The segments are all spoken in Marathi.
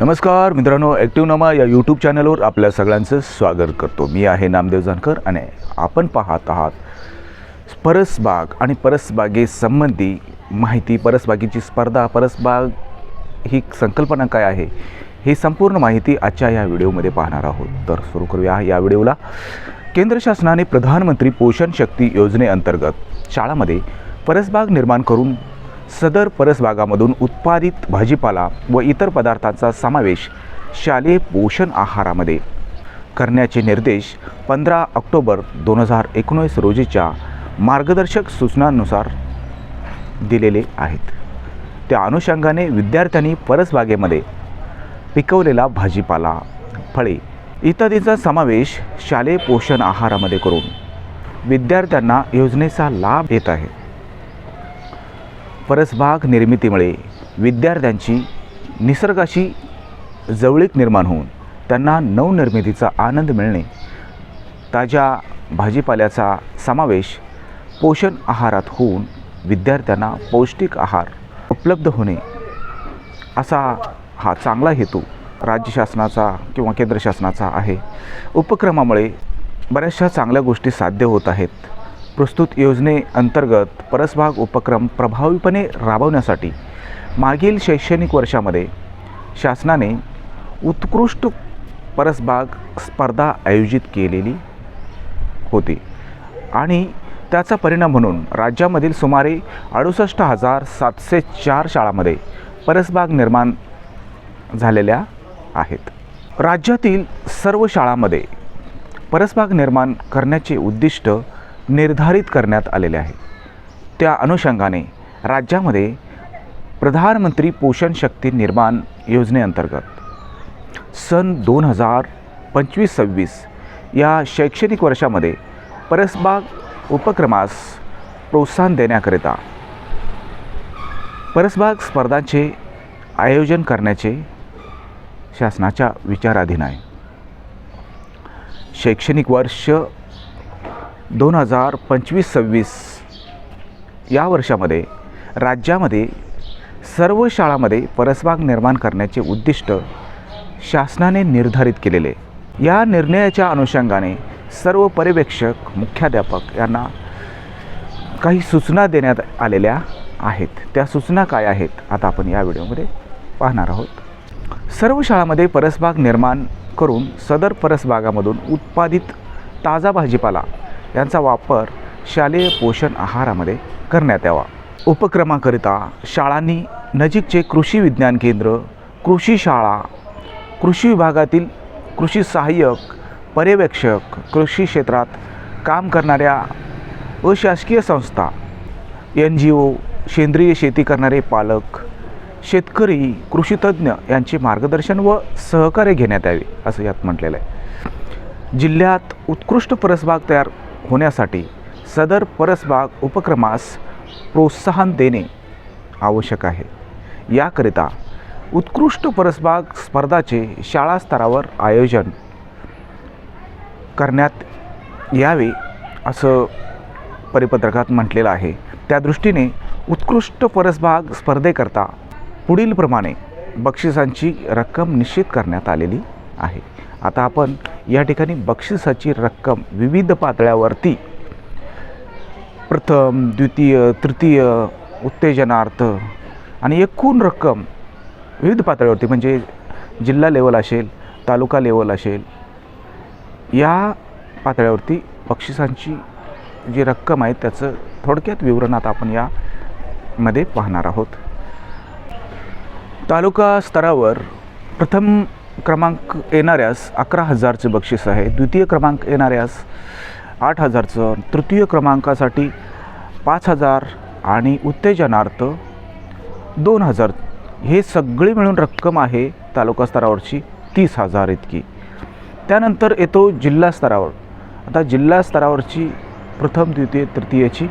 नमस्कार मित्रांनो ॲक्टिव्ह नमा या यूट्यूब चॅनलवर आपल्या सगळ्यांचं स्वागत करतो. मी आहे नामदेव जानकर आणि आपण पाहत आहात परसबाग आणि परसबागेसंबंधी माहिती. परसबागेची स्पर्धा परसबाग ही संकल्पना काय आहे ही संपूर्ण माहिती आजच्या या व्हिडिओमध्ये पाहणार आहोत. तर सुरू करूया या व्हिडिओला. केंद्र शासनाने प्रधानमंत्री पोषण शक्ती योजनेअंतर्गत शाळामध्ये परसबाग निर्माण करून सदर परसबागामधून उत्पादित भाजीपाला व इतर पदार्थांचा समावेश शालेय पोषण आहारामध्ये. करण्याचे निर्देश पंधरा ऑक्टोबर दोन हजार एकोणीस रोजीच्या मार्गदर्शक सूचनांनुसार दिलेले आहेत. त्या अनुषंगाने विद्यार्थ्यांनी परसबागेमध्ये पिकवलेला भाजीपाला फळे इत्यादींचा समावेश शालेय पोषण आहारामध्ये करून विद्यार्थ्यांना योजनेचा लाभ येत आहे. परसबाग निर्मितीमुळे विद्यार्थ्यांची निसर्गाशी जवळीक निर्माण होऊन त्यांना नवनिर्मितीचा आनंद मिळणे ताज्या भाजीपाल्याचा समावेश पोषण आहारात होऊन विद्यार्थ्यांना पौष्टिक आहार उपलब्ध होणे असा हा चांगला हेतू राज्य शासनाचा किंवा केंद्र शासनाचा आहे. उपक्रमामुळे बऱ्याचशा चांगल्या गोष्टी साध्य होत आहेत. प्रस्तुत योजनेअंतर्गत परसबाग उपक्रम प्रभावीपणे राबवण्यासाठी मागील शैक्षणिक वर्षामध्ये शासनाने उत्कृष्ट परसबाग स्पर्धा आयोजित केलेली होती आणि त्याचा परिणाम म्हणून राज्यामधील सुमारे अडुसष्ट हजार सातशे चार शाळांमध्ये परसबाग निर्माण झालेल्या आहेत. राज्यातील सर्व शाळांमध्ये परसबाग निर्माण करण्याचे उद्दिष्ट निर्धारित करण्यात आलेले आहे. त्या अनुषंगाने राज्यामध्ये प्रधानमंत्री पोषण शक्ती निर्माण योजनेअंतर्गत सन दोन हजार पंचवीस सव्वीस या शैक्षणिक वर्षामध्ये परसबाग उपक्रमास प्रोत्साहन देण्याकरिता परसबाग स्पर्धांचे आयोजन करण्याचे शासनाच्या विचाराधीन आहे. शैक्षणिक वर्ष दोन हजार पंचवीस सव्वीस या वर्षामध्ये राज्यामध्ये सर्व शाळामध्ये परसबाग निर्माण करण्याचे उद्दिष्ट शासनाने निर्धारित केलेले. या निर्णयाच्या अनुषंगाने सर्व पर्यवेक्षक मुख्याध्यापक यांना काही सूचना देण्यात आलेल्या आहेत. त्या सूचना काय आहेत? आता आपण या व्हिडिओमध्ये पाहणार आहोत. सर्व शाळांमध्ये परसबाग निर्माण करून सदर परसबागामधून उत्पादित ताजा भाजीपाला यांचा वापर शालेय पोषण आहारामध्ये करण्यात यावा. उपक्रमाकरिता शाळांनी नजीकचे कृषी विज्ञान केंद्र कृषी शाळा कृषी विभागातील कृषी सहाय्यक पर्यवेक्षक कृषी क्षेत्रात काम करणाऱ्या अशासकीय संस्था एन जी ओ सेंद्रिय शेती करणारे पालक शेतकरी कृषीतज्ञ यांचे मार्गदर्शन व सहकार्य घेण्यात यावे असं यात म्हटलेलं आहे. जिल्ह्यात उत्कृष्ट परसबाग तयार होण्यासाठी सदर परसबाग उपक्रमास प्रोत्साहन देणे आवश्यक आहे. याकरिता उत्कृष्ट परसबाग स्पर्धाचे शाळा स्तरावर आयोजन करण्यात यावे असं परिपत्रकात म्हटलेलं आहे. त्या दृष्टीने उत्कृष्ट परसबाग स्पर्धेकरता पुढीलप्रमाणे बक्षिसांची रक्कम निश्चित करण्यात आलेली आहे. आता आपण या ठिकाणी बक्षिसाची रक्कम विविध पातळ्यावरती प्रथम द्वितीय तृतीय उत्तेजनार्थ आणि एकूण रक्कम विविध पातळीवरती म्हणजे जिल्हा लेवल असेल तालुका लेवल असेल या पातळ्यावरती बक्षिसांची जी रक्कम आहे त्याचं थोडक्यात विवरण आता आपण यामध्ये पाहणार आहोत. तालुका स्तरावर प्रथम क्रमांक येणाऱ्यास अकरा हजारचं बक्षीस आहे. द्वितीय क्रमांक येणाऱ्यास आठ हजारचं तृतीय क्रमांकासाठी पाच हजार आणि उत्तेजनार्थ दोन हजार. हे सगळी मिळून रक्कम आहे तालुका स्तरावरची तीस हजार इतकी. त्यानंतर येतो जिल्हा स्तरावर. आता जिल्हा स्तरावरची प्रथम द्वितीय तृतीयची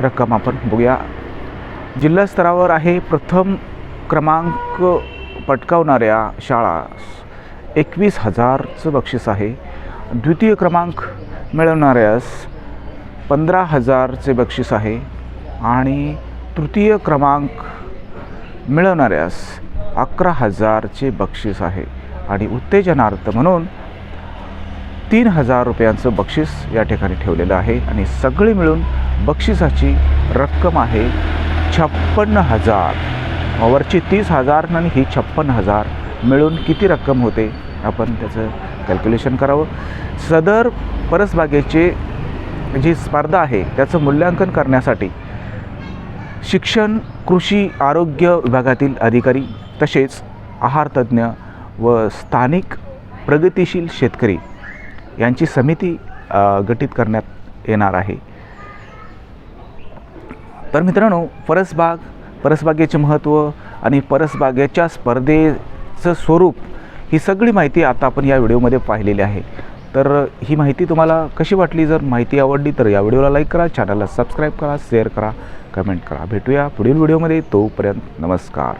रक्कम आपण बघूया. जिल्हा स्तरावर आहे प्रथम क्रमांक पटकावणाऱ्या शाळा एकवीस हजारचं बक्षीस आहे. द्वितीय क्रमांक मिळवणाऱ्यास पंधरा हजारचे बक्षीस आहे. आणि तृतीय क्रमांक मिळवणाऱ्यास अकरा हजारचे बक्षीस आहे. आणि उत्तेजनार्थ म्हणून तीन हजार रुपयांचं बक्षीस या ठिकाणी ठेवलेलं आहे. आणि सगळे मिळून बक्षिसाची रक्कम आहे छप्पन्न हजार. वरची तीस हजार आणि ही छप्पन हजार. मिळून किती रक्कम होते? आपण त्याचं कॅल्क्युलेशन करावं. सदर परसबागेचे जी स्पर्धा आहे त्याचं मूल्यांकन करण्यासाठी शिक्षण कृषी आरोग्य विभागातील अधिकारी तसेच आहारतज्ज्ञ व स्थानिक प्रगतिशील शेतकरी यांची समिती गठीत करण्यात येणार आहे. तर मित्रांनो परसबाग परसबागेचे महत्त्व आणि परसबागेच्या स्पर्धेचं स्वरूप ही सगळी माहिती आता आपण या व्हिडिओमध्ये पाहिलेली आहे. तर ही माहिती तुम्हाला कशी वाटली? जर माहिती आवडली तर या व्हिडिओला लाईक करा चॅनलला सबस्क्राईब करा शेअर करा कमेंट करा. भेटूया पुढील व्हिडिओमध्ये. तोपर्यंत नमस्कार.